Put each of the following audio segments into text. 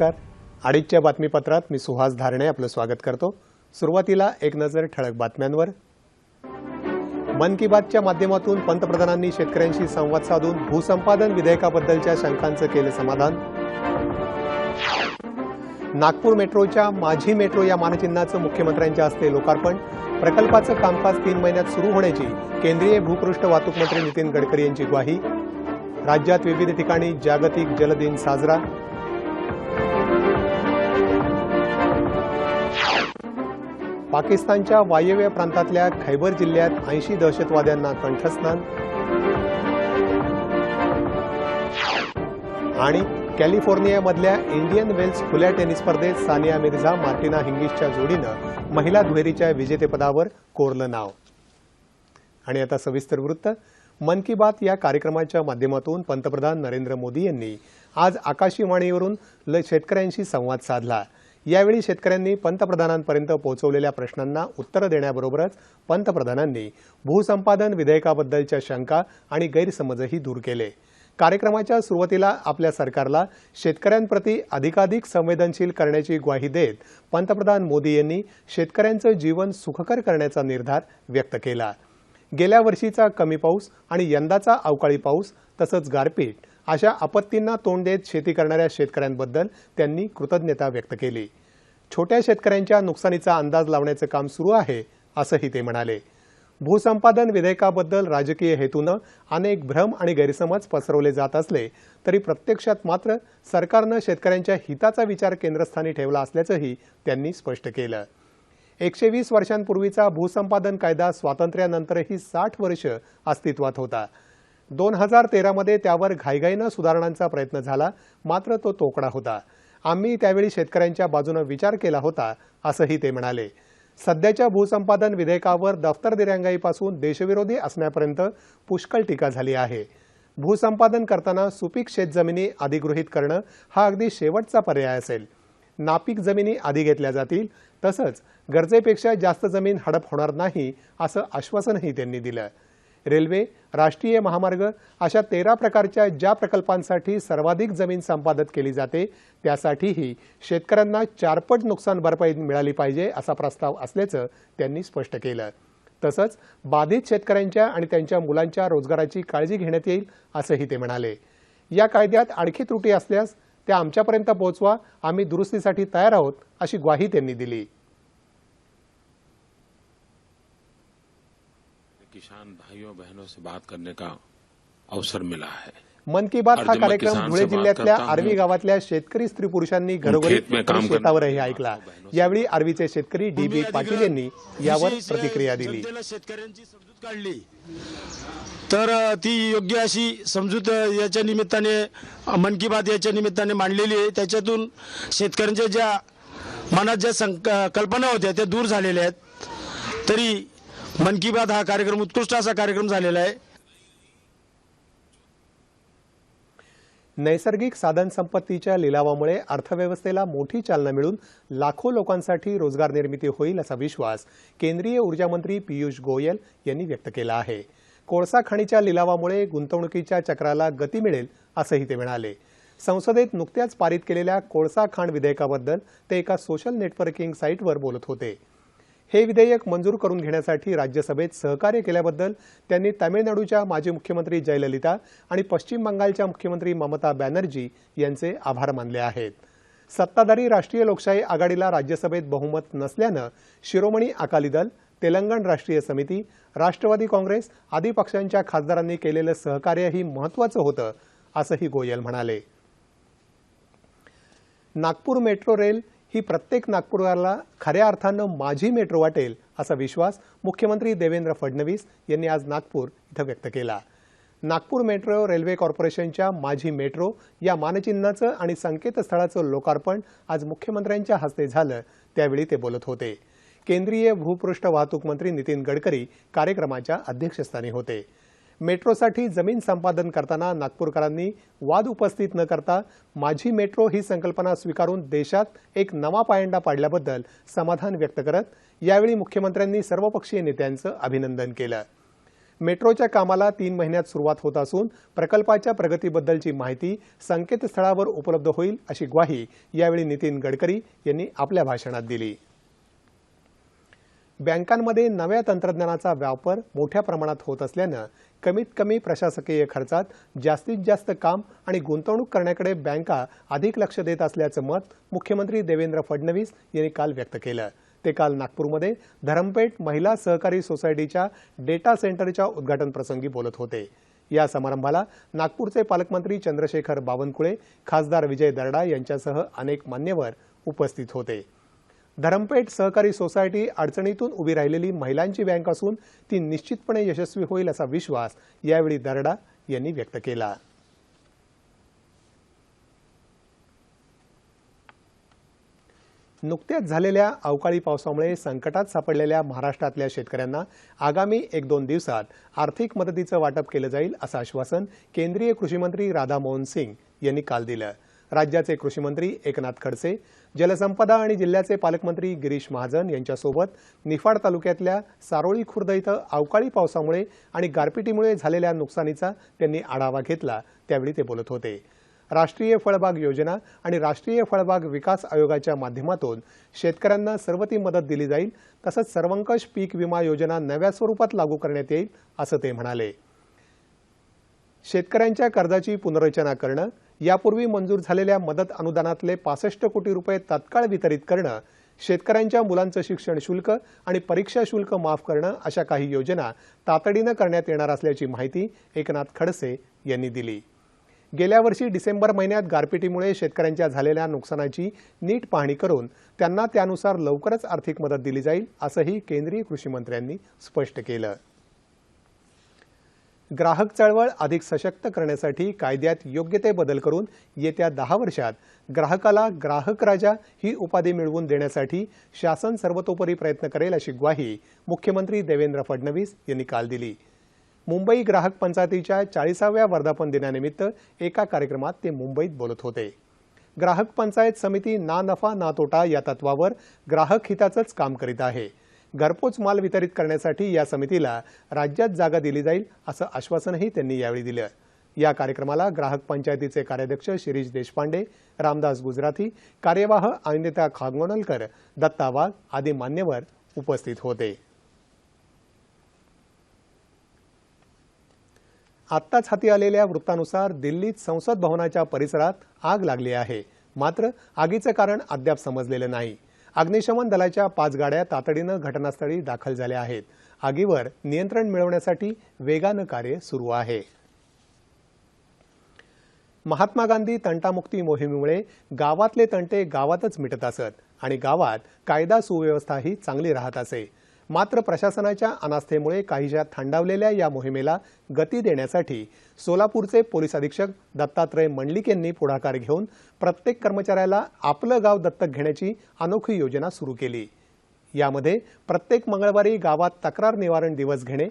नमस्कार. अडीचच्या बातमीपत्रात मी सुहास धारणे आपलं स्वागत करतो. सुरुवातीला एक नजर ठळक बातम्यांवर. मन की बातच्या माध्यमातून पंतप्रधानांनी शेतकऱ्यांशी संवाद साधून भूसंपादन विधेयकाबद्दलच्या शंकांचं केलं समाधान. नागपूर मेट्रोच्या माझी मेट्रो या मानचिन्हाचं मुख्यमंत्र्यांच्या हस्ते लोकार्पण. प्रकल्पाचं कामकाज तीन महिन्यात सुरू होण्याची केंद्रीय भूपृष्ठ वाहतूक मंत्री नितीन गडकरी यांची ग्वाही. राज्यात विविध ठिकाणी जागतिक जल दिन साजरा. पाकिस्तानच्या वायव्य प्रांतातल्या खैबर जिल्ह्यात ऐंशी दहशतवाद्यांना कंठस्नान. आणि कॅलिफोर्नियामधल्या इंडियन वेल्स खुल्या टेनिस स्पर्धेत सानिया मिर्झा मार्टिना हिंगिसच्या जोडीनं महिला दुहेरीच्या विजेतेपदावर कोरलं नाव. आणि आता सविस्तर वृत्त. मन की बात या कार्यक्रमाच्या माध्यमातून पंतप्रधान नरेंद्र मोदी यांनी आज आकाशवाणीवरून शेतकऱ्यांशी संवाद साधला. यावेळी शेतकऱ्यांनी पंतप्रधानांपर्यंत पोहोचवलेल्या प्रश्नांना उत्तरं देण्याबरोबरच पंतप्रधानांनी भूसंपादन विधेयकाबद्दलच्या शंका आणि गैरसमजही दूर केले. कार्यक्रमाच्या सुरुवातीला आपल्या सरकारला शेतकऱ्यांप्रती अधिकाधिक संवेदनशील करण्याची ग्वाही देत पंतप्रधान मोदी यांनी शेतकऱ्यांचं जीवन सुखकर करण्याचा निर्धार व्यक्त केला. गेल्या वर्षीचा कमी पाऊस आणि यंदाचा अवकाळी पाऊस तसंच गारपीट अशा आपत्तींना तोंड देत शेती करणाऱ्या शेतकऱ्यांबद्दल त्यांनी कृतज्ञता व्यक्त केली. छोट्या शेतकऱ्यांच्या नुकसानीचा अंदाज लावण्याचं काम सुरू आहे असंही ते म्हणाले. भूसंपादन विधेयकाबद्दल राजकीय हेतूनं अनेक भ्रम आणि गैरसमज पसरवले जात असले तरी प्रत्यक्षात मात्र सरकारनं शेतकऱ्यांच्या हिताचा विचार केंद्रस्थानी ठेवला असल्याचंही त्यांनी स्पष्ट केलं. एकशे वीस वर्षांपूर्वीचा भूसंपादन कायदा स्वातंत्र्यानंतरही साठ वर्ष अस्तित्वात होता. दोन हजार तेरामध्ये त्यावर घाईघाईनं सुधारणांचा प्रयत्न झाला मात्र तो तोकडा होता. आम्ही त्यावेळी शेतकऱ्यांच्या बाजूनं विचार केला होता असंही ते म्हणाले. सध्याच्या भूसंपादन विधेयकावर दफ्तर दिरंगाईपासून देशविरोधी असण्यापर्यंत पुष्कळ टीका झाली आहे. भूसंपादन करताना सुपीक शेतजमिनी अधिगृहीत करणं हा अगदी शेवटचा पर्याय असेल. नापीक जमिनी आधी घेतल्या जातील तसंच गरजेपेक्षा जास्त जमीन हडप होणार नाही असं आश्वासनही त्यांनी दिलं. रेल्वे राष्ट्रीय महामार्ग अशा तेरा प्रकारच्या ज्या प्रकल्पांसाठी सर्वाधिक जमीन संपादित केली जाते त्यासाठीही शेतकऱ्यांना चारपट नुकसान भरपाई मिळाली पाहिजे असा प्रस्ताव असल्याचं त्यांनी स्पष्ट केलं. तसंच बाधित शेतकऱ्यांच्या आणि त्यांच्या मुलांच्या रोजगाराची काळजी घेण्यात येईल असंही ते म्हणाले. या कायद्यात आणखी त्रुटी असल्यास त्या आमच्यापर्यंत पोहोचवा आम्ही दुरुस्तीसाठी तयार आहोत अशी ग्वाही त्यांनी दिली. किसान भाइयों बहनों से बात करने का अवसर मिला है। मन की बात हा कार्यक्रम धुळे जिल्ह्यातल्या. आर्वी गावातल्या शेतकरी स्त्री पुरुषांनी घरोघरी शेतावरही वाले ऐकला यावेळी आर्वीचे शेतकरी डी बी पाटील यांनी यावर प्रतिक्रिया दिली. शेतकऱ्यांची समजूत काढली. तर ती योग्य अशी समजूत याच्या निमित्ताने मन की बात याच्या निमित्ताने मांडलेली आहे. त्याच्यातून शेतकऱ्यांच्या ज्या मनात ज्या संक कल्पना होत्या त्या दूर झालेल्या आहेत. तरी मन की बात हा कार्यक्रम उत्कृष्ट असा कार्यक्रम झालेला आहे. नैसर्गिक साधनसंपत्तीच्या लिलावामुळे अर्थव्यवस्थेला मोठी चालना मिळून लाखो लोकांसाठी रोजगार निर्मिती होईल असा विश्वास केंद्रीय ऊर्जा मंत्री पियुष गोयल यांनी व्यक्त केला आहे. कोळसा खाणीच्या लिलावामुळे गुंतवणुकीच्या चक्राला गती मिळेल असंही ते म्हणाले. संसदेत नुकत्याच पारित केलेल्या कोळसा खाण विधेयकाबद्दल ते एका सोशल नेटवर्किंग साईटवर बोलत होते. हे विधेयक मंजूर करून घेण्यासाठी राज्यसभेत सहकार्य केल्याबद्दल त्यांनी तामिळनाडूच्या माजी मुख्यमंत्री जयललिता आणि पश्चिम बंगालच्या मुख्यमंत्री ममता बॅनर्जी यांचे आभार मानले आहेत. सत्ताधारी राष्ट्रीय लोकशाही आघाडीला राज्यसभेत बहुमत नसल्यानं शिरोमणी अकाली दल तेलंगण राष्ट्रीय समिती राष्ट्रवादी काँग्रेस आदी पक्षांच्या खासदारांनी केलेलं सहकार्यही महत्त्वाचं होतं असंही गोयल म्हणाले. नागपूर मेट्रो रेल ही प्रत्येक नागपूरला खऱ्या अर्थानं माझी मेट्रो वाटेल असा विश्वास मुख्यमंत्री देवेंद्र फडणवीस यांनी आज नागपूर इथं व्यक्त केला. नागपूर मेट्रो रेल्वे कॉर्पोरेशनच्या माझी मेट्रो या मानचिन्हाचं आणि संकेतस्थळाचं लोकार्पण आज मुख्यमंत्र्यांच्या हस्ते झालं त्यावेळी ते बोलत होते. केंद्रीय भूपृष्ठ वाहतूक मंत्री नितीन गडकरी कार्यक्रमाच्या अध्यक्षस्थानी होते. मेट्रोसाठी जमीन संपादन करताना नागपूरकरांनी वाद उपस्थित न करता माझी मेट्रो ही संकल्पना स्वीकारून देशात एक नवा पायंडा पाडल्याबद्दल समाधान व्यक्त करत यावेळी मुख्यमंत्र्यांनी सर्वपक्षीय नेत्यांचं अभिनंदन केलं. मेट्रोच्या कामाला तीन महिन्यात सुरुवात होत असून प्रकल्पाच्या प्रगतीबद्दलची माहिती संकेतस्थळावर उपलब्ध होईल अशी ग्वाही यावेळी नितीन गडकरी यांनी आपल्या भाषणात दिली. बँकांमध्ये नव्या तंत्रज्ञानाचा वापर मोठ्या प्रमाणात होत असल्यानं कमीत कमी प्रशासकीय खर्चात जास्तीत जास्त काम आणि गुंतवणूक करण्याकडे बँका अधिक लक्ष देत असल्याचं मत मुख्यमंत्री देवेंद्र फडणवीस यांनी काल व्यक्त केलं. ते काल नागपूरमध्ये धरमपेठ महिला सहकारी सोसायटीच्या डेटा सेंटरच्या उद्घाटनप्रसंगी बोलत होते. या समारंभाला नागपूरचे पालकमंत्री चंद्रशेखर बावनकुळे खासदार विजय दर्डा यांच्यासह अनेक मान्यवर उपस्थित होते. धरमपेठ सहकारी सोसायटी अडचणीतून उभी राहिलेली महिलांची बँक असून ती निश्चितपणे यशस्वी होईल असा विश्वास यावेळी दरडा यांनी व्यक्त केला. नुकत्याच झालेल्या अवकाळी पावसामुळे संकटात सापडलेल्या महाराष्ट्रातल्या शेतकऱ्यांना आगामी एक दोन दिवसात आर्थिक मदतीचं वाटप केलं जाईल असं आश्वासन केंद्रीय कृषीमंत्री राधामोहन सिंग यांनी काल दिलं. राज्याचे कृषीमंत्री एकनाथ खडसे जलसंपदा आणि जिल्ह्याचे पालकमंत्री गिरीश महाजन यांच्यासोबत निफाड तालुक्यातल्या सारोळी खुर्द इथं अवकाळी पावसामुळे आणि गारपिटीमुळे झालेल्या नुकसानीचा त्यांनी आढावा घेतला. त्यावेळी ते बोलत होते. राष्ट्रीय फळबाग योजना आणि राष्ट्रीय फळबाग विकास आयोगाच्या माध्यमातून शेतकऱ्यांना सर्व ती मदत दिली जाईल तसंच सर्वंकष पीक विमा योजना नव्या स्वरूपात लागू करण्यात येईल असं ते म्हणाले. शेतकऱ्यांच्या कर्जाची पुनर्रचना करणं यापूर्वी मंजूर झालेल्या मदत अनुदानातले पासष्ट कोटी रुपये तत्काळ वितरित करणं शेतकऱ्यांच्या मुलांचं शिक्षण शुल्क आणि परीक्षा शुल्क माफ करणं अशा काही योजना तातडीनं करण्यात येणार असल्याची माहिती एकनाथ खडसे यांनी दिली. गेल्या वर्षी डिसेंबर महिन्यात गारपिटीमुळे शेतकऱ्यांच्या झालेल्या नुकसानाची नीट पाहणी करून त्यांना त्यानुसार लवकरच आर्थिक मदत दिली जाईल असंही केंद्रीय कृषीमंत्र्यांनी स्पष्ट केलं. ग्राहक चळवळ अधिक सशक्त करण्यासाठी कायद्यात योग्य ते बदल करून येत्या दहा वर्षात ग्राहकाला ग्राहक राजा ही उपाधी मिळवून देण्यासाठी शासन सर्वतोपरी प्रयत्न करेल अशी ग्वाही मुख्यमंत्री देवेंद्र फडणवीस यांनी काल दिली. मुंबई ग्राहक पंचायतीच्या चाळीसाव्या वर्धापन दिनानिमित्त एका कार्यक्रमात ते मुंबईत बोलत होते. ग्राहक पंचायत समिती ना नफा ना तोटा या तत्वावर ग्राहक हिताचंच काम करीत आहे. घरपोच माल वितरित करण्यासाठी या समितीला राज्यात जागा दिली जाईल असं आश्वासनही त्यांनी यावेळी दिलं. या कार्यक्रमाला ग्राहक पंचायतीचे कार्याध्यक्ष शिरीष देशपांडे रामदास गुजराती कार्यवाह अनिता खागोनलकर दत्ता वाघ आदी मान्यवर उपस्थित होते. आत्ताच हाती आलेल्या वृत्तानुसार दिल्लीत संसद भवनाच्या परिसरात आग लागली आहे. मात्र आगीचं कारण अद्याप समजलेलं नाही. अग्निशमन दलाच्या पाच गाड्या तातडीनं घटनास्थळी दाखल झाल्या आहेत. आगीवर नियंत्रण मिळवण्यासाठी वेगानं कार्य सुरू आहे. महात्मा गांधी तंटामुक्ती मोहिमेमुळे गावातले तंटे गावातच मिटत असत आणि गावात कायदा सुव्यवस्थाही चांगली राहत असे. मात्र प्रशासनाच्या अनास्थेमुळे काहीशा थंडावलेल्या या मोहिमेला गती देण्यासाठी सोलापूरचे पोलीस अधीक्षक दत्तात्रय मंडलिक यांनी पुढाकार घेऊन प्रत्येक कर्मचाऱ्याला आपलं गाव दत्तक घेण्याची अनोखी योजना सुरू केली. यामध्ये प्रत्येक मंगळवारी गावात तक्रार निवारण दिवस घेणे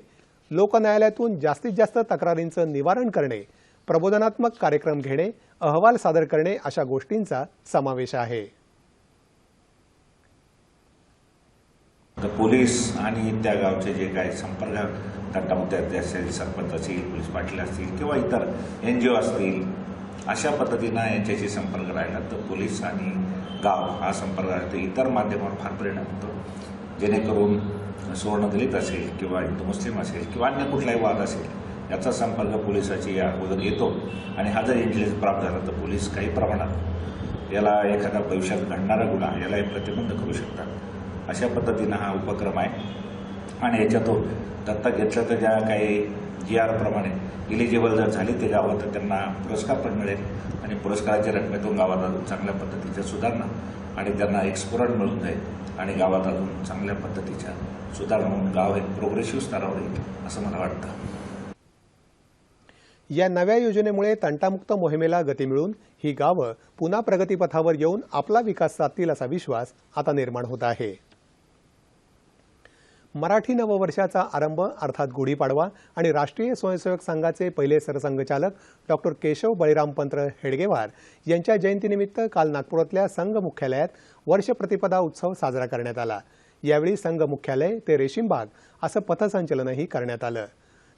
लोकन्यायालयातून जास्तीत जास्त तक्रारींचं निवारण करणे प्रबोधनात्मक कार्यक्रम घेणे अहवाल सादर करणे अशा गोष्टींचा समावेश आहे. तर पोलीस आणि त्या गावचे जे काही संपर्क तंटामुक्ती असेल सरपंच असतील पोलीस पाटील असतील किंवा इतर एन जी ओ असतील अशा पद्धतीनं यांच्याशी संपर्क राहिला तर पोलीस आणि गाव हा संपर्क राहतो तर इतर माध्यमावर फार परिणाम होतो. जेणेकरून सुवर्णदलित असेल किंवा हिंदू मुस्लिम असेल किंवा अन्य कुठलाही वाद असेल याचा संपर्क पोलिसाची या अगोदर येतो आणि हा जर इंटेलिजन्स प्राप्त झाला तर पोलीस काही प्रमाणात याला एखादा भविष्यात घडणारा गुन्हा यालाही प्रतिबंध करू शकतात. अशा पद्धतीनं हा उपक्रम आहे. आणि याच्यातून दत्तक घेतलं तर ज्या काही जी आर प्रमाणे इलिजिबल जर झाली ते गावात तर त्यांना पुरस्कार पण मिळेल. आणि पुरस्काराच्या रकमेतून गावात अजून चांगल्या पद्धतीच्या सुधारणा आणि त्यांना एक स्फुरण मिळून जाईल. आणि गावात अजून चांगल्या पद्धतीच्या सुधारणा होऊन गाव एक प्रोग्रेसिव्ह स्तरावर येईल असं मला वाटतं. या नव्या योजनेमुळे तंटामुक्त मोहिमेला गती मिळून ही गावं पुन्हा प्रगतीपथावर येऊन आपला विकास साधतील असा विश्वास आता निर्माण होत आहे. मराठी नववर्षाचा आरंभ अर्थात गुढीपाडवा आणि राष्ट्रीय स्वयंसेवक संघाचे पहिले सरसंघचालक डॉक्टर केशव बळीराम पंत हेडगेवार यांच्या जयंतीनिमित्त काल नागपुरातल्या संघ मुख्यालयात वर्ष प्रतिपदा उत्सव साजरा करण्यात आला. यावेळी संघ मुख्यालय ते रेशीमबाग असं पथसंचलनही करण्यात आलं.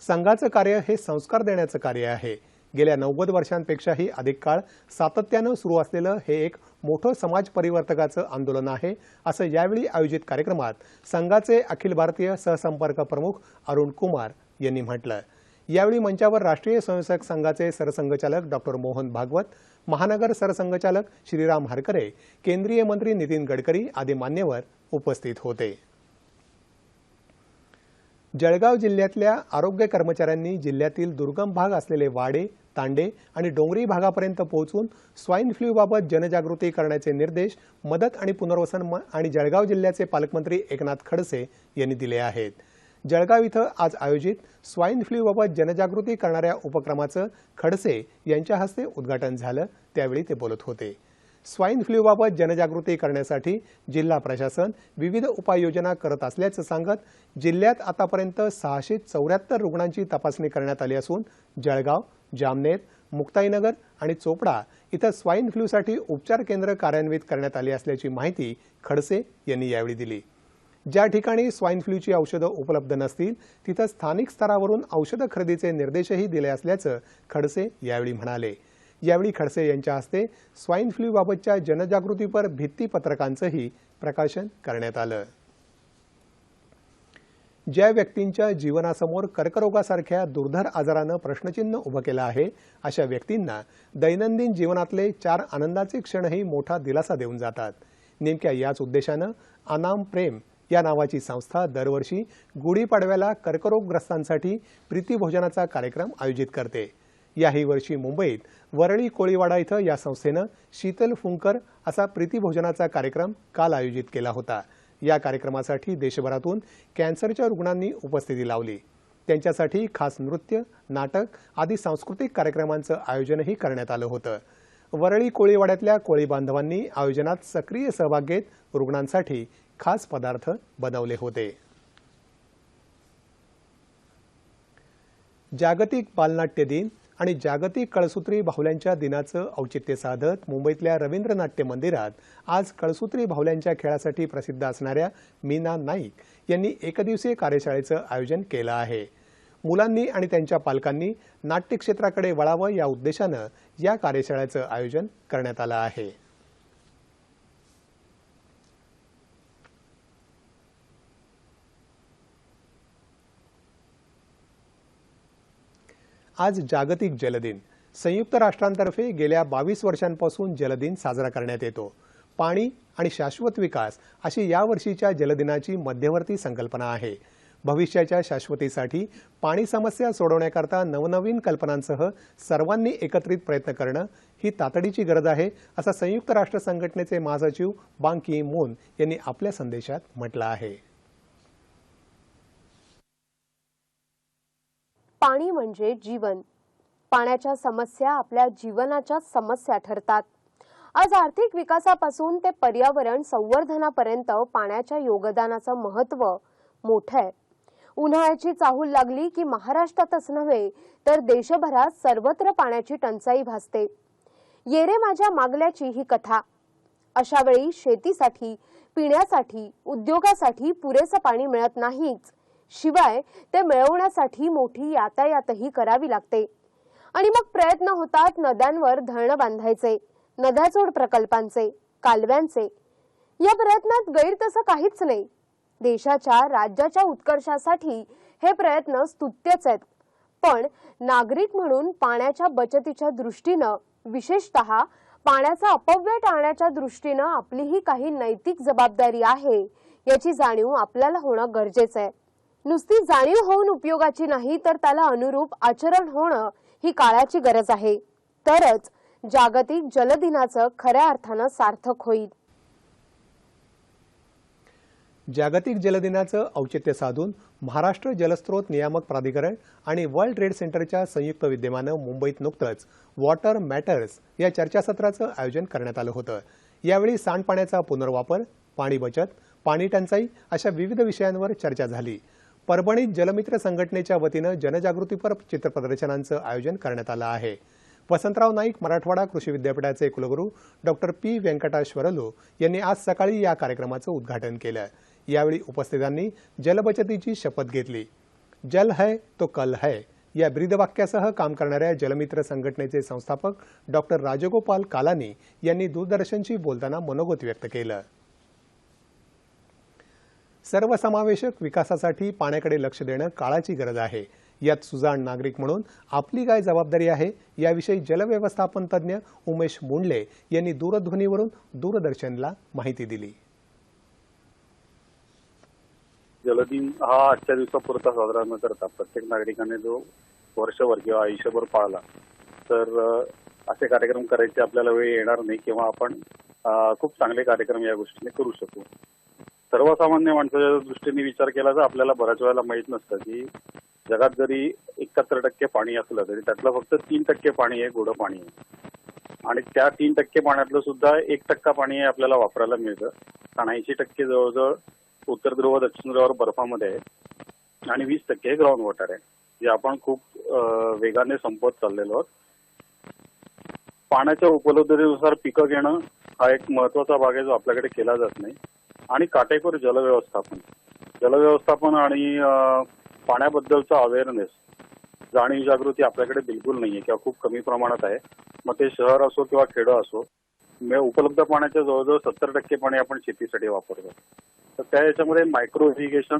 संघाचं कार्य हे संस्कार देण्याचं कार्य आहे. गेल्या नव्वद वर्षांपेक्षाही अधिक काळ सातत्यानं सुरू असलेलं हे एक मोठं समाज परिवर्तकाचं आंदोलन आहे असं यावेळी आयोजित कार्यक्रमात संघाचे अखिल भारतीय सहसंपर्क प्रमुख अरुण कुमार यांनी म्हटलं. यावेळी मंचावर राष्ट्रीय स्वयंसेवक संघाचे सरसंघचालक डॉक्टर मोहन भागवत महानगर सरसंघचालक श्रीराम हरकरे केंद्रीय मंत्री नितीन गडकरी आदी मान्यवर उपस्थित होते. जळगाव जिल्ह्यातल्या आरोग्य कर्मचाऱ्यांनी जिल्ह्यातील दुर्गम भाग असलेले वाडे तांडे आणि डोंगरी भागापर्यंत पोहोचून स्वाईन फ्लूबाबत जनजागृती करण्याचे निर्देश मदत आणि पुनर्वसन म- आणि जळगाव जिल्ह्याचे पालकमंत्री एकनाथ खडसे यांनी दिले आहेत. जळगाव इथं आज आयोजित स्वाईन फ्ल्यूबाबत जनजागृती करणाऱ्या उपक्रमाचं खडसे यांच्या हस्ते उद्घाटन झालं. त्यावेळी ते बोलत होते. स्वाईन फ्ल्यूबाबत जनजागृती करण्यासाठी जिल्हा प्रशासन विविध उपाययोजना करत असल्याचं सांगत जिल्ह्यात आतापर्यंत सहाशे चौऱ्याहत्तर रुग्णांची तपासणी करण्यात आली असून जळगाव जामनेर मुक्ताईनगर आणि चोपडा इथं स्वाईन फ्लूसाठी उपचार केंद्र कार्यान्वित करण्यात आली असल्याची माहिती खडसे यांनी यावेळी दिली. ज्या ठिकाणी स्वाईन फ्लूची औषधं उपलब्ध नसतील तिथं स्थानिक स्तरावरून औषधं खरेदीचे निर्देशही दिले असल्याचं खडसे यावेळी म्हणाले. यावेळी खडसे यांच्या हस्ते स्वाईन फ्लूबाबतच्या जनजागृतीपर भित्तीपत्रकांचंही प्रकाशन करण्यात आलं. ज्या व्यक्तींच्या जीवनासमोर कर्करोगासारख्या दुर्धर आजारानं प्रश्नचिन्ह उभं केलं आहे अशा व्यक्तींना दैनंदिन जीवनातले चार आनंदाचे क्षणही मोठा दिलासा देऊन जातात. नेमक्या याच उद्देशानं अनाम प्रेम या नावाची संस्था दरवर्षी गुढीपाडव्याला कर्करोगग्रस्तांसाठी प्रीतीभोजनाचा कार्यक्रम आयोजित करते. याही वर्षी मुंबईत वरळी कोळीवाडा इथं या संस्थेनं शीतल फुंकर असा प्रीतीभोजनाचा कार्यक्रम काल आयोजित केला होता. या कार्यक्रमासाठी देशभरातून कॅन्सरच्या रुग्णांनी उपस्थिती लावली. त्यांच्यासाठी खास नृत्य नाटक आदी सांस्कृतिक कार्यक्रमांचं आयोजनही करण्यात आलं होतं. वरळी कोळीवाड्यातल्या कोळी बांधवांनी आयोजनात सक्रिय सहभाग घेत रुग्णांसाठी खास पदार्थ बनवले होते. जागतिक बालनाट्य दिन आणि जागतिक कळसूत्री बाहुल्यांच्या दिनाचं औचित्य साधत मुंबईतल्या रवींद्र नाट्य मंदिरात आज कळसूत्री बाहुल्यांच्या खेळासाठी प्रसिद्ध असणाऱ्या मीना नाईक यांनी एकदिवसीय कार्यशाळेचं आयोजन केलं आहे. मुलांनी आणि त्यांच्या पालकांनी नाट्यक्षेत्राकडे वळावं या उद्देशानं या कार्यशाळेचं आयोजन करण्यात आलं आहे. आज जागतिक जलदिन. संयुक्त राष्ट्रांतर्फे गेल्या बावीस वर्षांपासून जलदिन साजरा करण्यात येतो. पाणी आणि शाश्वत विकास अशी यावर्षीच्या जलदिनाची मध्यवर्ती संकल्पना आहे. भविष्याच्या शाश्वतीसाठी पाणी समस्या सोडवण्याकरता नवनवीन कल्पनांसह सर्वांनी एकत्रित प्रयत्न करणं ही तातडीची गरज आहे असं संयुक्त राष्ट्र संघटनेचे महासचिव बांकी मून यांनी आपल्या संदेशात म्हटलं आहे. पाणी म्हणजे जीवन. पाण्याच्या समस्या आपल्या जीवनाच्या समस्या ठरतात. आज आर्थिक विकासापासून ते पर्यावरण संवर्धनापर्यंत पाण्याच्या योगदानाचं महत्त्व मोठं आहे. उन्हाळ्याची चाहूल लागली की महाराष्ट्रातच नव्हे तर देशभरात सर्वत्र पाण्याची टंचाई भासते. येरे माझ्या मागल्याची ही कथा. अशा वेळी शेतीसाठी पिण्यासाठी उद्योगासाठी पुरेसं पाणी मिळत नाहीच. शिवाय ते मिळवण्यासाठी मोठी यातायातही करावी लागते. आणि मग प्रयत्न होतात नद्यांवर धरणं बांधायचे नद्याजोड प्रकल्पांचे कालव्यांचे. या प्रयत्नात गैर तसं काहीच नाही. देशाच्या राज्याच्या उत्कर्षासाठी हे प्रयत्न स्तुत्यच आहेत. पण नागरिक म्हणून पाण्याच्या बचतीच्या दृष्टीनं विशेषतः पाण्याचा अपव्यय टाळण्याच्या दृष्टीनं आपलीही काही नैतिक जबाबदारी आहे याची जाणीव आपल्याला होणं गरजेचं आहे. नुसती जाणीव होऊन उपयोगाची नाही तर त्याला अनुरूप आचरण होणं ही काळाची गरज आहे. तरच जागतिक जलदिनाचं खऱ्या अर्थानं सार्थक होईल. जागतिक जलदिनाचं औचित्य साधून महाराष्ट्र जलस्रोत नियामक प्राधिकरण आणि वर्ल्ड ट्रेड सेंटरच्या संयुक्त विद्यमानं मुंबईत नुकतंच वॉटर मॅटर्स या चर्चासत्राचं आयोजन करण्यात आलं होतं. यावेळी सांडपाण्याचा पुनर्वापर पाणी बचत पाणी टंचाई अशा विविध विषयांवर चर्चा झाली. परभणीत जलमित्र संघटनेच्या वतीनं जनजागृतीपर चित्रप्रदर्शनांचं आयोजन करण्यात आलं आहे. वसंतराव नाईक मराठवाडा कृषी विद्यापीठाचे कुलगुरू डॉक्टर पी व्यंकटाश्वरलू यांनी आज सकाळी या कार्यक्रमाचं उद्घाटन केलं. यावेळी उपस्थितांनी जलबचतीची शपथ घेतली. जल है तो कल है या ब्रीदवाक्यासह काम करणाऱ्या जलमित्र संघटनेचे संस्थापक डॉक्टर राजगोपाल कालानी यांनी दूरदर्शनशी बोलताना मनोगत व्यक्त केलं. सर्वसमावेशक विकासासाठी पाण्याकडे लक्ष देणं काळाची गरज आहे. यात सुजाण नागरिक म्हणून आपली काय जबाबदारी आहे याविषयी जलव्यवस्थापन तज्ज्ञ उमेश मुंडले यांनी दूरध्वनीवरून दूरदर्शनला माहिती दिली. जलदिन हा आजच्या दिवसापुरता साजरा न करता प्रत्येक नागरिकाने जो वर्षभर किंवा आयुष्यभर पाळला तर असे कार्यक्रम करायचे आपल्याला वेळ येणार नाही किंवा आपण खूप चांगले कार्यक्रम या गोष्टीने करू शकू. सर्वसामान्य माणसाच्या दृष्टीने विचार केला तर आपल्याला बऱ्याच वेळेला माहीत नसतं की जगात जरी एकाहत्तर टक्के पाणी असलं तरी त्यातलं फक्त तीन टक्के पाणी आहे गोडं पाणी आहे. आणि त्या तीन टक्के पाण्यातलं सुद्धा एक टक्का पाणी आपल्याला वापरायला मिळतं. कारण ऐंशी टक्के जवळजवळ उत्तर ध्रुव दक्षिण ध्रुवावर बर्फामध्ये आहे. आणि वीस टक्के ग्राउंड वॉटर आहे. जे आपण खूप वेगाने संपत चाललेलो आहोत. पाण्याच्या उपलब्धतेनुसार पिकं घेणं हा एक महत्त्वाचा भाग आहे जो आपल्याकडे केला जात नाही. आणि काटेकोर जलव्यवस्थापन. जलव्यवस्थापन आणि पाण्याबद्दलचा अवेअरनेस जाणीव जागृती आपल्याकडे बिलकुल नाहीये किंवा खूप कमी प्रमाणात आहे. मग ते शहर असो किंवा खेडं असो उपलब्ध पाण्याच्या जवळजवळ सत्तर टक्के पाणी आपण शेतीसाठी वापरतो. तर त्या याच्यामध्ये मायक्रो इरिगेशन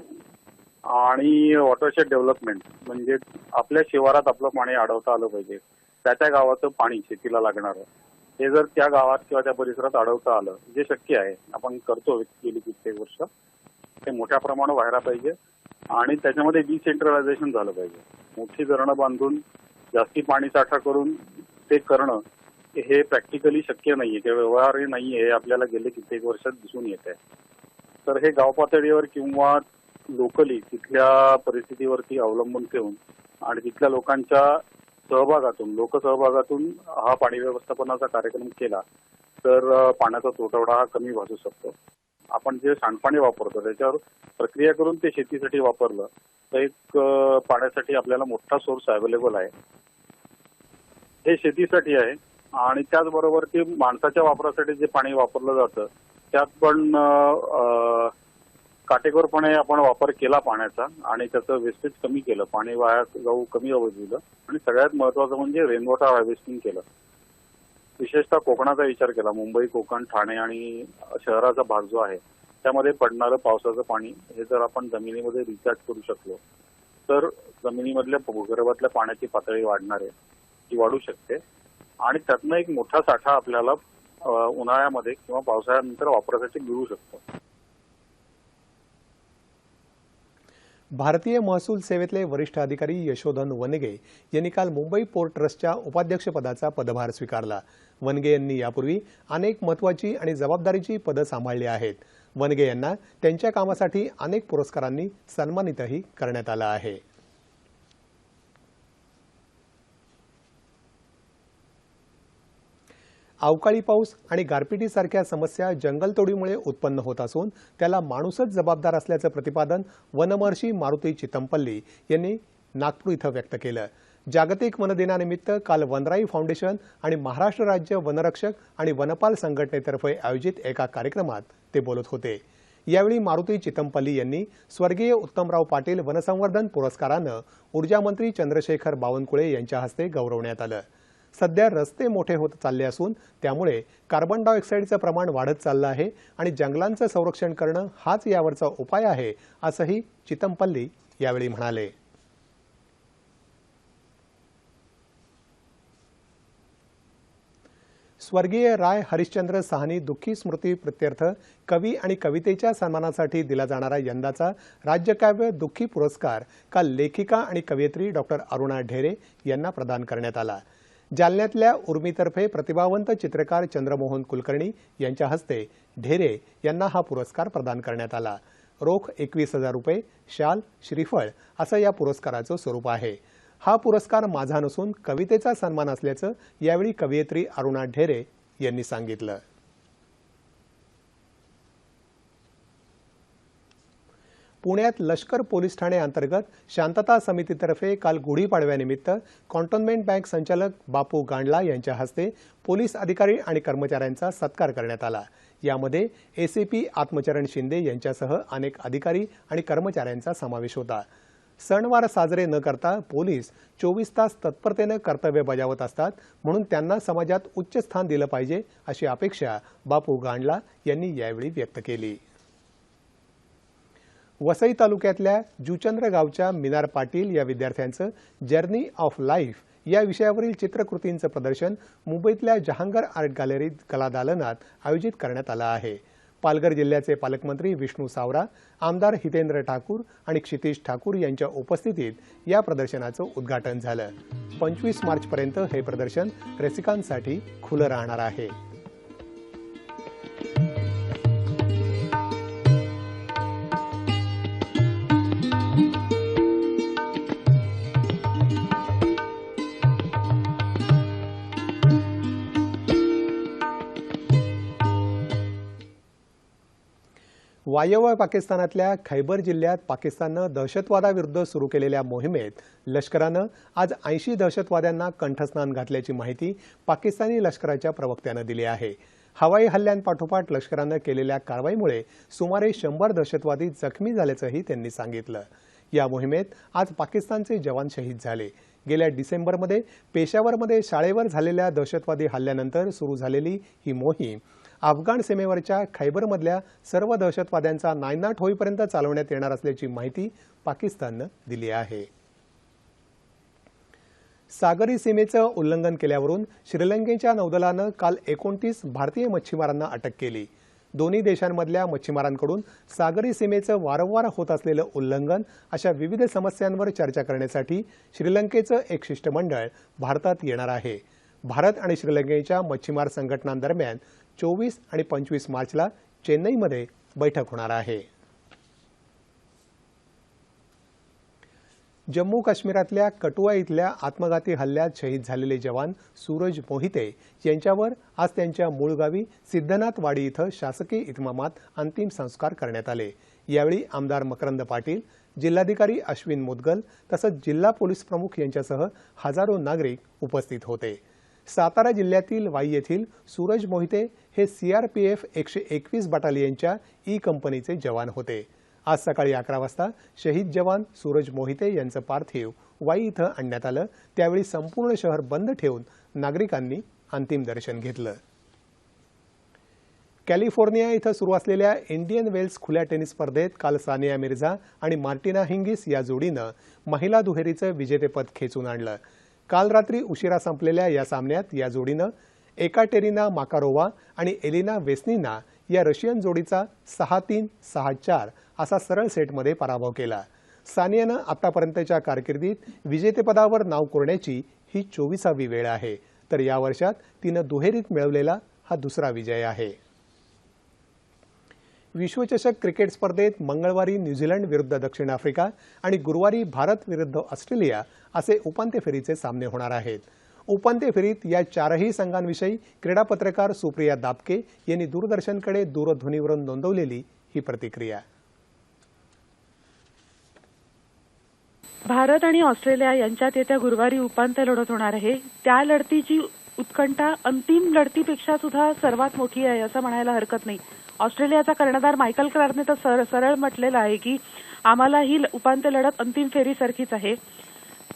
आणि वॉटरशेड डेव्हलपमेंट म्हणजे आपल्या शिवारात आपलं पाणी अडवता आलं पाहिजे. त्या त्या गावाचं पाणी शेतीला लागणार हे जर त्या गावात किंवा त्या परिसरात अडवता आलं जे शक्य आहे आपण करतो गेली कित्येक वर्ष ते मोठ्या प्रमाणात व्हायला पाहिजे आणि त्याच्यामध्ये डिसेंट्रलायझेशन झालं पाहिजे. मोठी धरणं बांधून जास्ती पाणी साठा करून ते करणं हे प्रॅक्टिकली शक्य नाहीये किंवा व्यवहारही नाहीये हे आपल्याला गेले कित्येक वर्षात दिसून येत आहे. तर हे गाव पातळीवर किंवा लोकली तिथल्या परिस्थितीवरती अवलंबून ठेवून आणि तिथल्या लोकांच्या सहभागातून लोकसहभागातून हा पाणी व्यवस्थापनाचा कार्यक्रम केला तर पाण्याचा तुटवडा हा कमी भासू शकतो. आपण जे सांडपाणी वापरतो त्याच्यावर प्रक्रिया करून ते शेतीसाठी वापरलं तर एक पाण्यासाठी आपल्याला मोठा सोर्स अवेलेबल आहे. हे शेतीसाठी आहे आणि त्याचबरोबर ते माणसाच्या वापरासाठी जे पाणी वापरलं जातं त्यात पण काटेकोरपणे आपण वापर केला पाण्याचा आणि त्याचं वेस्टेज कमी केलं पाणी वाया जाऊ कमी जाऊ दिलं आणि सगळ्यात महत्वाचं म्हणजे रेन वॉटर हार्वेस्टिंग केलं. विशेषतः कोकणाचा विचार केला मुंबई कोकण ठाणे आणि शहराचा भाग जो आहे त्यामध्ये पडणारं पावसाचं पाणी हे जर आपण जमिनीमध्ये रिचार्ज करू शकलो तर जमिनीमधल्या भूगर्भातल्या पाण्याची पातळी वाढणार आहे ती वाढू शकते. आणि त्यातनं एक मोठा साठा आपल्याला उन्हाळ्यामध्ये किंवा पावसाळ्यानंतर वापरासाठी मिळू शकतो. भारतीय महसूल सेवेतले वरिष्ठ अधिकारी यशोधन वनगे यांनी काल मुंबई पोर्ट ट्रस्टच्या उपाध्यक्षपदाचा पदभार स्वीकारला. वनगे यांनी यापूर्वी अनेक महत्वाची आणि जबाबदारीची पदं सांभाळली आहेत. वनगे यांना त्यांच्या कामासाठी अनेक पुरस्कारांनी सन्मानितही करण्यात आलं आहे. अवकाळी पाऊस आणि गारपिटीसारख्या समस्या जंगलतोडीमुळे उत्पन्न होत असून त्याला माणूसच जबाबदार असल्याचं प्रतिपादन वनमहर्षी मारुती चितमपल्ली यांनी नागपूर इथं व्यक्त केलं. जागतिक वनदिनानिमित्त काल वनराई फाउंडेशन आणि महाराष्ट्र राज्य वनरक्षक आणि वनपाल संघटनेतर्फे आयोजित एका कार्यक्रमात ते बोलत होते. यावेळी मारुती चितमपल्ली यांनी स्वर्गीय उत्तमराव पाटील वनसंवर्धन पुरस्कारानं ऊर्जामंत्री चंद्रशेखर बावनकुळे यांच्या हस्ते गौरवण्यात आलं. सध्या रस्ते मोठे होत चालले असून त्यामुळे कार्बन डायऑक्साईडचं प्रमाण वाढत चाललं आहे आणि जंगलांचं संरक्षण करणं हाच यावरचा उपाय आहे असंही चितमपल्ली यावेळी म्हणाले. स्वर्गीय राय हरिश्चंद्र साहनी दुःखी स्मृती प्रत्यर्थ कवी आणि कवितेच्या सन्मानासाठी दिला जाणारा यंदाचा राज्यकाव्य दुःखी पुरस्कार काल लेखिका आणि कवयित्री डॉक्टर अरुणा ढेरे यांना प्रदान करण्यात आला. जालन्यातल्या उर्मीतर्फे प्रतिभावंत चित्रकार चंद्रमोहन कुलकर्णी यांच्या हस्ते ढेरे यांना हा पुरस्कार प्रदान करण्यात आला. रोख एकवीस हजार रुपये शाल श्रीफळ असं या पुरस्काराचं स्वरूप आहे. हा पुरस्कार माझा नसून कवितेचा सन्मान असल्याचं यावेळी कवयित्री अरुणा ढेरे यांनी सांगितलं. पुण्यात लष्कर पोलीस ठाणे अंतर्गत शांतता समितीतर्फे काल गुढीपाडव्यानिमित्त कॉन्टोनमेंट बँक संचालक बापू गांडला यांच्या हस्ते पोलीस अधिकारी आणि कर्मचाऱ्यांचा सत्कार करण्यात आला. यामध्ये एसीपी आत्मचरण शिंदे यांच्यासह अनेक अधिकारी आणि कर्मचाऱ्यांचा समावेश होता. सणवार साजरे न करता पोलीस चोवीस तास तत्परतेनं कर्तव्य बजावत असतात म्हणून त्यांना समाजात उच्च स्थान दिलं पाहिजे अशी अपेक्षा बापू गांडला यांनी यावेळी व्यक्त केली. वसई तालुक्यातल्या जुचंद्र गावच्या मिनार पाटील या विद्यार्थ्यांचं जर्नी ऑफ लाईफ या विषयावरील चित्रकृतींचं प्रदर्शन मुंबईतल्या जहांगर आर्ट गॅलरीत कलादालनात आयोजित करण्यात आलं आहे. पालघर जिल्ह्याचे पालकमंत्री विष्णू सावरा आमदार हितेंद्र ठाकूर आणि क्षितिश ठाकूर यांच्या उपस्थितीत या प्रदर्शनाचं उद्घाटन झालं. पंचवीस मार्चपर्यंत हे प्रदर्शन रसिकांसाठी खुलं राहणार आहे. वायव्य पाकिस्तानातल्या खैबर जिल्ह्यात पाकिस्ताननं दहशतवादाविरुद्ध सुरू केलेल्या मोहिमेत लष्करानं आज ऐंशी दहशतवाद्यांना कंठस्नान घातल्याची माहिती पाकिस्तानी लष्कराच्या प्रवक्त्यानं दिली आहे. हवाई हल्ल्यांपाठोपाठ लष्करानं केलेल्या कारवाईमुळे सुमारे शंभर दहशतवादी जखमी झाल्याचंही त्यांनी सांगितलं. या मोहिमेत आज पाकिस्तानचे जवान शहीद झाले. गेल्या डिसेंबरमध्ये पेशावरमध्ये शाळेवर झालेल्या दहशतवादी हल्ल्यानंतर सुरू झालेली ही मोहीम अफगाण सीमेवरच्या खैबरमधल्या सर्व दहशतवाद्यांचा नायनाट होईपर्यंत चालवण्यात येणार असल्याची माहिती पाकिस्ताननं दिली आहे. सागरी सीमेचं उल्लंघन केल्यावरून श्रीलंकेच्या नौदलानं काल एकोणतीस भारतीय मच्छीमारांना अटक केली. दोन्ही देशांमधल्या मच्छीमारांकडून सागरी सीमेचं वारंवार होत असलेलं उल्लंघन अशा विविध समस्यांवर चर्चा करण्यासाठी श्रीलंकेचं एक शिष्टमंडळ भारतात येणार आहे. भारत आणि श्रीलंकेच्या मच्छीमार संघटनांदरम्यान चोवीस आणि पंचवीस मार्चला चेन्नईमध्ये बैठक होणार आहे. जम्मू काश्मीरातल्या कटुआ इथल्या आत्मघाती हल्ल्यात शहीद झालेले जवान सूरज मोहिते यांच्यावर आज त्यांच्या मूळ गावी सिद्धनाथवाडी इथं शासकीय इतमामात अंतिम संस्कार करण्यात आले. यावेळी आमदार मकरंद पाटील जिल्हाधिकारी अश्विन मुदगल तसंच जिल्हा पोलीस प्रमुख यांच्यासह हजारो नागरिक उपस्थित होते. सातारा जिल्ह्यातील वाई येथील सूरज मोहिते हे सीआरपीएफ एकशे एकवीस बटालियनच्या ई कंपनीचे जवान होते. आज सकाळी अकरा वाजता शहीद जवान सूरज मोहिते यांचं पार्थिव वाई इथं आणण्यात आलं. त्यावेळी संपूर्ण शहर बंद ठेवून नागरिकांनी अंतिम दर्शन घेतलं. कॅलिफोर्निया इथं सुरू असलेल्या इंडियन वेल्स खुल्या टेनिस स्पर्धेत काल सानिया मिर्झा आणि मार्टिना हिंगिस या जोडीनं महिला दुहेरीचं विजेतेपद खेचून आणलं. काल रात्री उशिरा संपलेल्या या सामन्यात या जोडीनं एकाटेरिना माकारोवा आणि एलिना वेस्नीना या रशियन जोडीचा सहा तीन सहा चार असा सरळ सेटमध्ये पराभव केला. सानियानं आतापर्यंतच्या कारकिर्दीत विजेतेपदावर नाव कोरण्याची ही चोवीसावी वेळ आहे. तर या वर्षात तिनं दुहेरीत मिळवलेला हा दुसरा विजय आहे. विश्वचषक क्रिकेट स्पर्धेत मंगळवारी न्यूझीलंड विरुद्ध दक्षिण आफ्रिका आणि गुरुवारी भारत विरुद्ध ऑस्ट्रेलिया असे उपांत्य फेरीचे सामने होणार आहेत. उपांत्य फेरीत या चारही संघांविषयी क्रीडा पत्रकार सुप्रिया दाबके यांनी दूरदर्शनकडे दूरध्वनीवरून नोंदवलेली ही प्रतिक्रिया. भारत आणि ऑस्ट्रेलिया यांच्यात येत्या गुरुवारी उपांत्य लढत होणार आहे. त्या लढतीची उत्कंठा अंतिम लढतीपेक्षा सुद्धा सर्वात मोठी आहे असं म्हणायला हरकत नाही. ऑस्ट्रेलियाचा कर्णधार मायकल क्लार्कने तर सर, सरळ म्हटलेलं आहे की आम्हाला ही उपांत्य लढत अंतिम फेरीसारखीच आहे.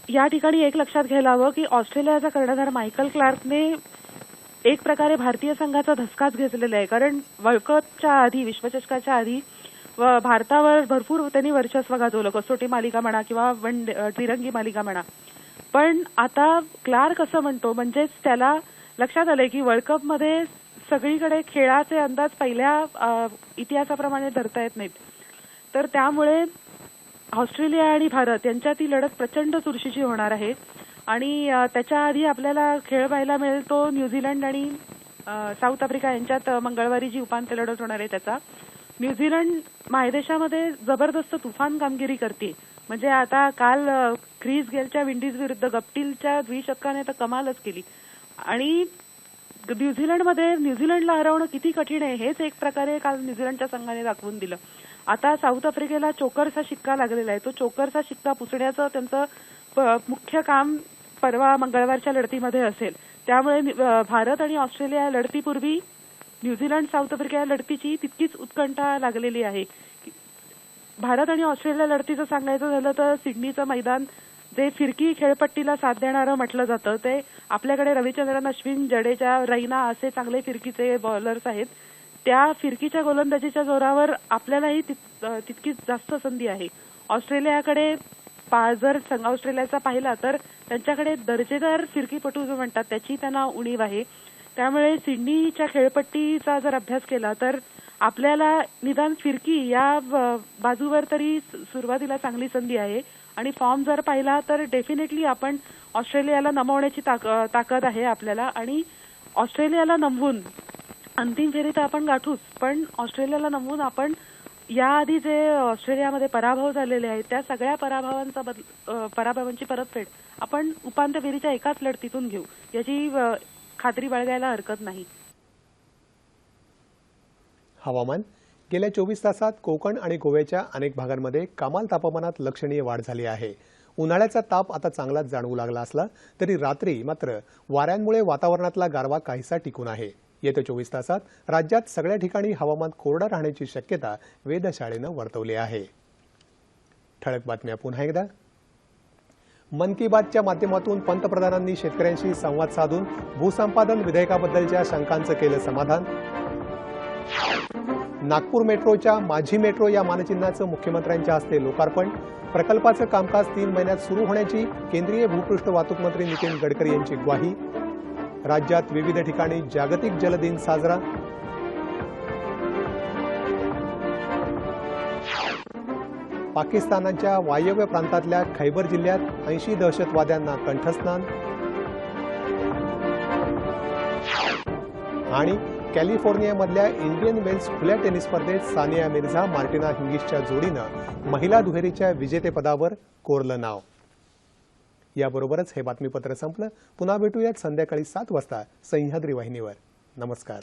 या ठिकाणी एक लक्षात घ्यायला हवं की ऑस्ट्रेलियाचा कर्णधार मायकल क्लार्कने एक प्रकारे भारतीय संघाचा धसकाच घेतलेला आहे. कारण वर्ल्ड कपच्या आधी विश्वचषकाच्या आधी व भारतावर भरपूर त्यांनी वर्चस्व गाजवलं. कसोटी मालिका म्हणा किंवा वन त्रिरंगी तिरंगी मालिका म्हणा. पण आता क्लार्क असं म्हणतो म्हणजेच त्याला लक्षात आलंय की वर्ल्ड कपमध्ये सगळीकडे खेळाचे अंदाज पहिल्या इतिहासाप्रमाणे धरता येत नाहीत. तर त्यामुळे ऑस्ट्रेलिया आणि भारत यांच्यात ही लढत प्रचंड चुरशीची होणार आहे. आणि त्याच्या आधी आपल्याला खेळ पाहायला मिळेल तो न्यूझीलंड आणि साऊथ आफ्रिका यांच्यात मंगळवारी जी उपांत्य लढत होणार आहे त्याचा. न्यूझीलंड मायदेशामध्ये जबरदस्त तुफान कामगिरी करते म्हणजे आता काल क्रिस गेलच्या विंडीज विरुद्ध गप्टीलच्या द्विशतकाने तर कमालच केली. आणि न्यूझीलंडमध्ये न्यूझीलंडला हरवणं किती कठीण आहे हेच एक प्रकारे काल न्यूझीलंडच्या संघाने दाखवून दिलं. आता साऊथ आफ्रिकेला चोकरचा शिक्का लागलेला आहे. तो चोकरचा शिक्का पुसण्याचं त्यांचं प- मुख्य काम परवा मंगळवारच्या लढतीमध्ये असेल. त्यामुळे भारत आणि ऑस्ट्रेलिया लढतीपूर्वी न्यूझीलंड साऊथ आफ्रिका या लढतीची तितकीच उत्कंठा लागलेली आहे. भारत आणि ऑस्ट्रेलिया लढतीचं सांगायचं झालं तर सिडनीचं मैदान जे फिरकी खेळपट्टीला साथ देणारं म्हटलं जातं ते आपल्याकडे रविचंद्रन अश्विन जडेजा रैना असे चांगले फिरकीचे बॉलर्स आहेत. त्या फिरकीच्या गोलंदाजीच्या जोरावर आपल्यालाही तित- तितकीच जास्त संधी आहे. ऑस्ट्रेलियाकडे पा- जर ऑस्ट्रेलियाचा पाहिला तर त्यांच्याकडे दर्जेदार फिरकीपटू जो म्हणतात त्याची त्यांना उणीव आहे. त्यामुळे सिडनीच्या खेळपट्टीचा जर अभ्यास केला तर आपल्याला निदान फिरकी या बाजूवर तरी सुरुवातीला चांगली संधी आहे. आणि फॉर्म जर पाहिला तर डेफिनेटली आपण ऑस्ट्रेलियाला नमवण्याची ताक- ताकद आहे आपल्याला. आणि ऑस्ट्रेलियाला नमवून अंतिम फेरी तर आपण गाठूच पण ऑस्ट्रेलियाला नमवून आपण याआधी जे ऑस्ट्रेलियामध्ये पराभव झालेले आहेत त्या सगळ्या पराभवांचा बदल पराभवांची परतफेड आपण उपांत्य फेरीच्या एकाच लढतीतून घेऊ. याची खात्री बाळगायला हरकत नाही. हवामान. गेल्या चोवीस तासात कोकण आणि गोव्याच्या अनेक भागांमध्ये कमाल तापमानात लक्षणीय वाढ झाली आहे. उन्हाळ्याचा ताप आता चांगलाच जाणवू लागला असला तरी रात्री मात्र वाऱ्यांमुळे वातावरणातला गारवा काहीसा टिकून आहे. येत्या चोवीस तासात राज्यात सगळ्या ठिकाणी हवामान कोरडं राहण्याची शक्यता वेधशाळेनं वर्तवली आहे. ठळक बातम्या पुन्हा एकदा. मन की बातच्या माध्यमातून पंतप्रधानांनी शेतकऱ्यांशी संवाद साधून भूसंपादन विधेयकाबद्दलच्या शंकांचं केलं समाधान. नागपूर मेट्रोच्या माझी मेट्रो या मानचिन्हाचं मुख्यमंत्र्यांच्या हस्ते लोकार्पण. प्रकल्पाचं कामकाज तीन महिन्यात सुरू होण्याची केंद्रीय भूपृष्ठ वाहतूक मंत्री नितीन गडकरी यांची ग्वाही. राज्यात विविध ठिकाणी जागतिक जलदिन साजरा. पाकिस्तानाच्या वायव्य प्रांतातल्या खैबर जिल्ह्यात ऐंशी दहशतवाद्यांना कंठस्नान. आणि कॅलिफोर्नियामधल्या इंडियन वेल्स खुल्या टेनिस स्पर्धेत सानिया मिर्झा मार्टिना हिंगिसच्या जोडीनं महिला दुहेरीच्या विजेतेपदावर कोरलं नाव. याबरोबरच हे बातमीपत्र संपलं. पुन्हा भेटूयात संध्याकाळी सात वाजता सह्याद्री वाहिनीवर. नमस्कार.